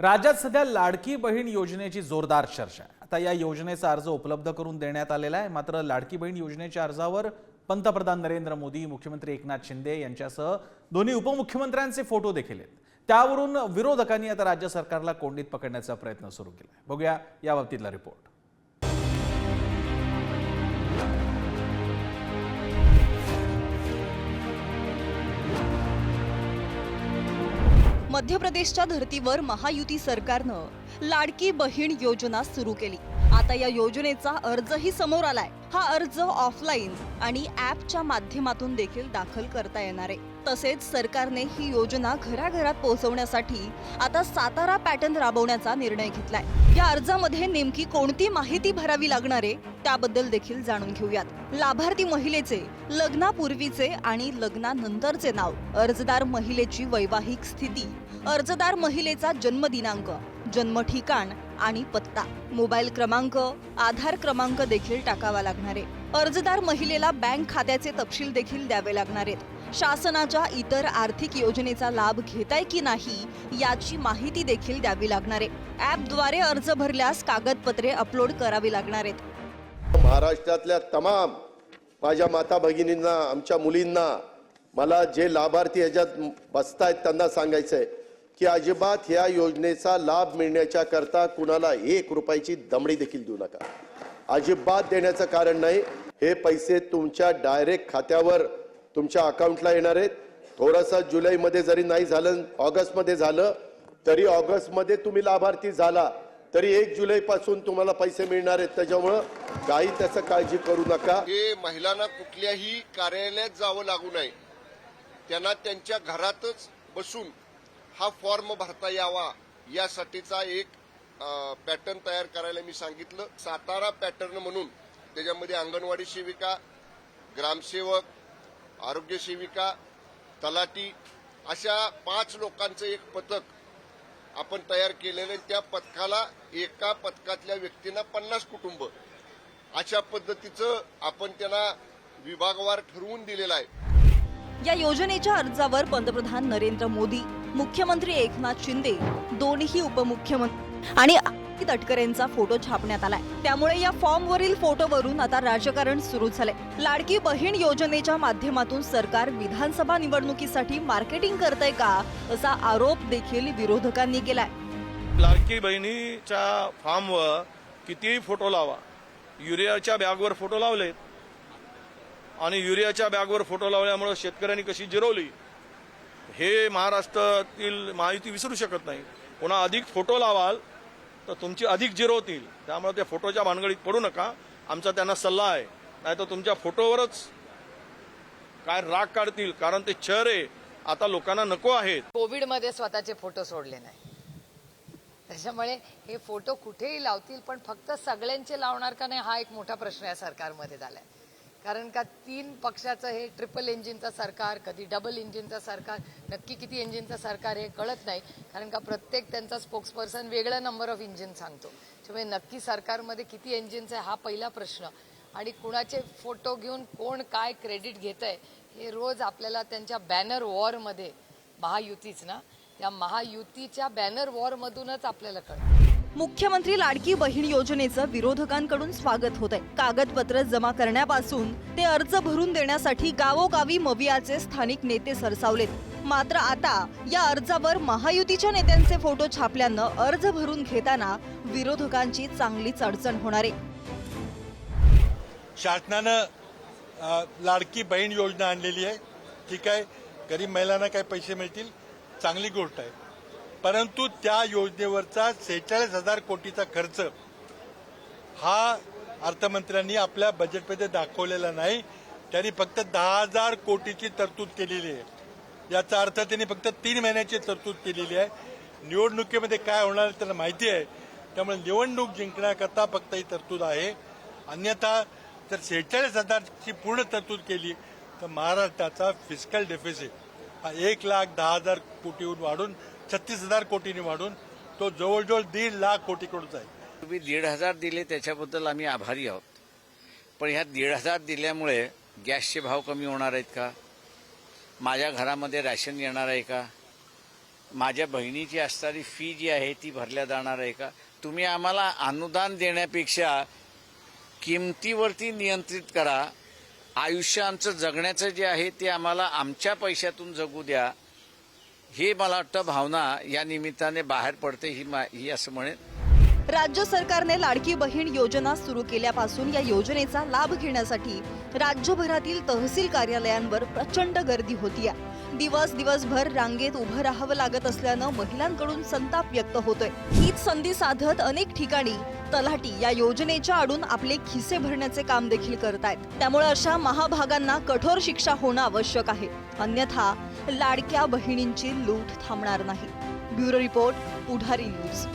राज्यात सध्या लाडकी बहीण योजनेची जोरदार चर्चा आहे. आता या योजनेचा अर्ज उपलब्ध करून देण्यात आलेला आहे. मात्र लाडकी बहीण योजनेच्या अर्जावर पंतप्रधान नरेंद्र मोदी मुख्यमंत्री एकनाथ शिंदे यांच्यासह दोन्ही उपमुख्यमंत्र्यांचे फोटो देखील आहेत. त्यावरून विरोधकांनी आता राज्य सरकारला कोंडीत पकडण्याचा प्रयत्न सुरू केला आहे. बघूया याबाबतीतला रिपोर्ट मध्य प्रदेशच्या धर्तीवर महायुती सरकारनं लाडकी बहीण योजना सुरू केली. आता या योजनेचा अर्जही समोर आलाय. हा अर्ज ऑफलाईन आणि ऍपच्या माध्यमातून देखील दाखल करता येणार आहे. तसेच सरकारने ही योजना घराघरात पोहोचवण्यासाठी आता सातारा पॅटर्न राबवण्याचा निर्णय घेतलाय. या अर्जामध्ये नेमकी कोणती माहिती भरावी लागणार आहे त्याबद्दल देखील जाणून घेऊयात. लाभार्थी महिलेचे लग्नापूर्वीचे आणि लग्नानंतरचे नाव अर्जदार महिलेची वैवाहिक स्थिती अर्जदार महिलेचा जन्मदिनांक जन्म ठिकाण आणि पत्ता. मोबाईल क्रमांक आधार क्रमांक देखील टाकावा लागणार आहे. अर्जदार महिलेला बँक खात्याचे तपशील देखील द्यावे लागणार आहेत. शासनाच्या इतर आर्थिक योजनेचा लाभ घेताय की नाही याची माहिती देखील द्यावी लागणार आहे. ॲपद्वारे अर्ज भरल्यास कागदपत्रे अपलोड करावी लागणार आहेत. महाराष्ट्रातल्या तमाम माझ्या माता भगिनींना आमच्या मुलींना मला जे लाभार्थी ह्याच्यात बसतायत त्यांना सांगायचं आहे की अजिबात ह्या योजनेचा लाभ मिळण्याच्या करता कुणाला एक रुपयाची दमडी देखील देऊ नका. अजिबात देण्याचं कारण नाही. हे पैसे तुमच्या डायरेक्ट खात्यावर तुमच्या अकाउंटला येणार आहेत. थोडंसं जुलैमध्ये जरी नाही झालं ऑगस्टमध्ये झालं तरी ऑगस्टमध्ये तुम्ही लाभार्थी झाला तरी एक जुलैपासून तुम्हाला पैसे मिळणार आहेत. त्याच्यामुळं काही त्याचं काळजी करू नका. हे महिलांना कुठल्याही कार्यालयात जावं लागू नये. त्यांना त्यांच्या घरातच बसून हा फॉर्म भरता यावा यासाठीचा एक पॅटर्न तयार करायला मी सांगितलं. सातारा पॅटर्न म्हणून त्याच्यामध्ये अंगणवाडी सेविका ग्रामसेवक आरोग्य सेविका तलाटी अशा पाच लोकांचं एक पथक आपण तयार केलेलं आहे. त्या पथकाला एका पथकातल्या व्यक्तींना पन्नास कुटुंब. अशा पद्धतीचं आपण त्यांना विभागवार ठरवून दिलेलं आहे. या योजनेच्या अर्जावर पंतप्रधान नरेंद्र मोदी मुख्यमंत्री एकनाथ शिंदे दोन्ही उपमुख्यमंत्री आणि तटकरेंचा फोटो छापण्यात आलाय. त्यामुळे या फॉर्मवरील फोटोवरून आता राजकारण सुरू झाले लाडकी बहीण योजनेच्या माध्यमातून सरकार विधानसभा निवडणुकीसाठी मार्केटिंग करतय का असा आरोप देखील विरोधकांनी केलाय. लाडकी बहिणीच्या फार्मवर कितीही फोटो लावा युरियाच्या बॅगवर फोटो लावलेत आणि युरियाच्या बॅगवर फोटो लावल्यामुळं शेतकऱ्यांनी कशी जिरवली हे महाराष्ट्रातील माहिती विसरू शकत नाही. पुन्हा अधिक फोटो लावाल तर तुमची अधिक जिरवतील. त्यामुळे त्या फोटोच्या भानगडीत पडू नका. आमचा त्यांना सल्ला आहे. नाही तर तुमच्या फोटोवरच काय राग काढतील कारण ते चेहरे आता लोकांना नको आहेत. कोविडमध्ये स्वतःचे फोटो सोडले नाही. त्याच्यामुळे हे फोटो कुठेही लावतील पण फक्त सगळ्यांचे लावणार का नाही हा एक मोठा प्रश्न या सरकारमध्ये झालाय. कारण का तीन पक्षाचं हे ट्रिपल इंजिनचं सरकार कधी डबल इंजिनचं सरकार नक्की किती इंजिनचं सरकार हे कळत नाही. कारण का प्रत्येक त्यांचा स्पोक्सपर्सन वेगळा नंबर ऑफ इंजिन सांगतो. त्यामुळे नक्की सरकारमध्ये किती इंजिन्स आहे हा पहिला प्रश्न. आणि कुणाचे फोटो घेऊन कोण काय क्रेडिट घेत आहे हे रोज आपल्याला त्यांच्या बॅनर वॉरमध्ये महायुतीच ना त्या महायुतीच्या बॅनर वॉरमधूनच आपल्याला कळतं. मुख्यमंत्री लाडकी बहीण योजनेचं विरोधकांकडून स्वागत होत आहे कागदपत्र जमा करण्यापासून ते अर्ज भरून देण्यासाठी गावोगावी मवियाचे स्थानिक नेते सरसावलेत. मात्र आता या अर्जावर महायुतीच्या नेत्यांचे फोटो छापल्यानं अर्ज भरून घेताना विरोधकांची चांगलीच अडचण होणार आहे. शासनानं लाडकी बहीण योजना आणलेली आहे. ठीक आहे. गरीब महिलांना काही पैसे मिळतील. चांगली गोष्ट आहे. परंतु त्या योजनेवरचा सेहेचाळीस हजार कोटीचा खर्च हा अर्थमंत्र्यांनी आपल्या बजेटमध्ये दाखवलेला नाही. त्यांनी फक्त दहा हजार कोटीची तरतूद केलेली आहे. याचा अर्थ त्यांनी फक्त तीन महिन्याची तरतूद केलेली आहे. निवडणुकीमध्ये काय होणार त्यांना माहिती आहे. त्यामुळे निवडणूक जिंकण्याकरता फक्त ही तरतूद आहे. अन्यथा जर सेहेचाळीस हजारची पूर्ण तरतूद केली तर महाराष्ट्राचा फिजिकल डेफिसिट हा एक लाख दहा हजार कोटीहून वाढून छत्तीस हजार कोटीने वाढून तो जवळजवळ दीड लाख कोटीकडून जाईल. तुम्ही दीड हजार दिले त्याच्याबद्दल आम्ही आभारी आहोत. पण ह्या दीड हजार दिल्यामुळे गॅसचे भाव कमी होणार आहेत का? माझ्या घरामध्ये रॅशन येणार आहे का? माझ्या बहिणीची असणारी फी जी आहे ती भरल्या जाणार आहे का? तुम्ही आम्हाला अनुदान देण्यापेक्षा किमतीवरती नियंत्रित करा. आयुष्य आमचं जगण्याचं जे आहे ते आम्हाला आमच्या पैशातून जगू द्या. हे मला वाटतं भावना या निमित्ताने बाहेर पडते ही मा ही असं म्हणेन. राज्य सरकारने लाडकी बहीण योजना सुरू केल्यापासून या योजनेचा लाभ घेण्यासाठी राज्यभरातील तहसील कार्यालयांवर प्रचंड गर्दी होती दिवस दिवसभर रांगेत उभं राहावं लागत असल्यानं महिलांकडून संताप व्यक्त होतोय. हीच संधी साधत अनेक ठिकाणी तलाठी या योजनेच्या आडून आपले खिसे भरण्याचे काम देखील करतायत. त्यामुळे अशा महाभागांना कठोर शिक्षा होणं आवश्यक आहे. अन्यथा लाडक्या बहिणींची लूट थांबणार नाही. Bureau report Pudhari news.